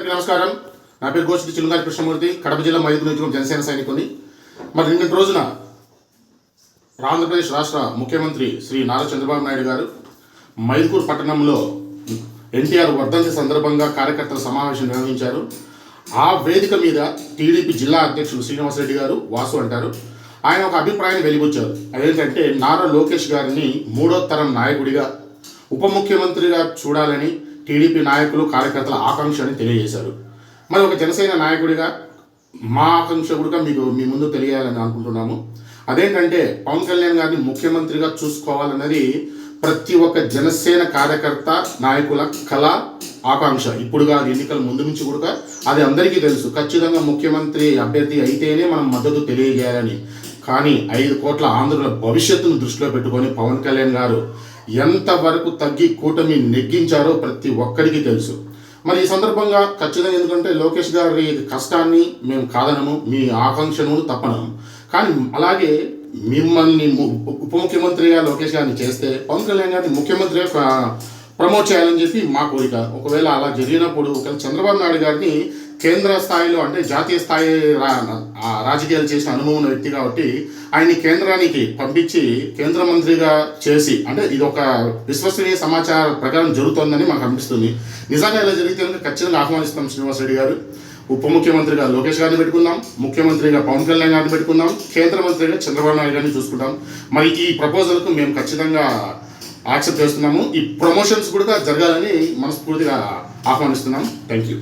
అందరికీ నమస్కారం. నా పేరు గోష్ఠి చిలుగారి కృష్ణమూర్తి. కడప జిల్లా మైదు నియోజకవర్గం జనసేన సైనికుని మరి నిన్నటి రోజున ఆంధ్రప్రదేశ్ రాష్ట్ర ముఖ్యమంత్రి శ్రీ నారా చంద్రబాబు నాయుడు గారు మైదుకూరు పట్టణంలో ఎన్టీఆర్ వర్ధంతి సందర్భంగా కార్యకర్తల సమావేశం నిర్వహించారు. ఆ వేదిక మీద టీడీపీ జిల్లా అధ్యక్షులు శ్రీనివాసరెడ్డి గారు వాసు అంటారు. ఆయన ఒక అభిప్రాయాన్ని వెలిబుచ్చారు. అదేంటంటే నారా లోకేష్ గారిని మూడో తరం నాయకుడిగా ఉప ముఖ్యమంత్రిగా చూడాలని టీడీపీ నాయకులు కార్యకర్తల ఆకాంక్ష అని తెలియజేశారు. మరి ఒక జనసేన నాయకుడిగా మా ఆకాంక్ష కూడా మీకు మీ ముందు తెలియాలని అనుకుంటున్నాము. అదేంటంటే పవన్ కళ్యాణ్ గారిని ముఖ్యమంత్రిగా చూసుకోవాలన్నది ప్రతి ఒక్క జనసేన కార్యకర్త నాయకుల కళ ఆకాంక్ష. ఇప్పుడు కాదు ఎన్నికల ముందు నుంచి కూడా అది అందరికీ తెలుసు. ఖచ్చితంగా ముఖ్యమంత్రి అభ్యర్థి అయితేనే మనం మద్దతు తెలియజేయాలని. కానీ ఐదు కోట్ల ఆంధ్రుల భవిష్యత్తును దృష్టిలో పెట్టుకొని పవన్ కళ్యాణ్ గారు ఎంతవరకు తగ్గి కూటమి నెగ్గించారో ప్రతి ఒక్కరికి తెలుసు. మరి ఈ సందర్భంగా ఖచ్చితంగా ఎందుకంటే లోకేష్ గారి కష్టాన్ని మేము కాదనము మీ ఆకాంక్షను తప్పనము. కానీ అలాగే మిమ్మల్ని ము- ఉప ముఖ్యమంత్రిగా లోకేష్ గారిని చేస్తే పవన్ కళ్యాణ్ గారిని ముఖ్యమంత్రిగా ప్రమోట్ చేయాలని చెప్పి మా కోరిక. ఒకవేళ అలా జరిగినప్పుడు ఒకవేళ చంద్రబాబు నాయుడు గారిని కేంద్ర స్థాయిలో అంటే జాతీయ స్థాయి రా- ఆ రాజకీయాలు చేసిన అనుభవం ఉన్న వ్యక్తి కాబట్టి ఆయన్ని కేంద్రానికి పంపించి కేంద్ర మంత్రిగా చేసి అంటే ఇది ఒక విశ్వసనీయ సమాచార ప్రకారం జరుగుతోందని మాకు అనిపిస్తుంది. నిజంగా ఇలా జరిగితే ఖచ్చితంగా ఆహ్వానిస్తాం శ్రీనివాస్ రెడ్డి గారు. ఉప ముఖ్యమంత్రిగా లోకేష్ గారిని పెట్టుకుందాం ముఖ్యమంత్రిగా పవన్ కళ్యాణ్ గారిని పెట్టుకుందాం కేంద్ర మంత్రిగా చంద్రబాబు నాయుడు గారిని చూసుకుంటాం మరి ఈ ప్రపోజల్కు మేము ఖచ్చితంగా యాక్సెప్ట్ చేస్తున్నాము. ఈ ప్రమోషన్స్ కూడా జరగాలని మనస్ఫూర్తిగా ఆహ్వానిస్తున్నాం. Thank you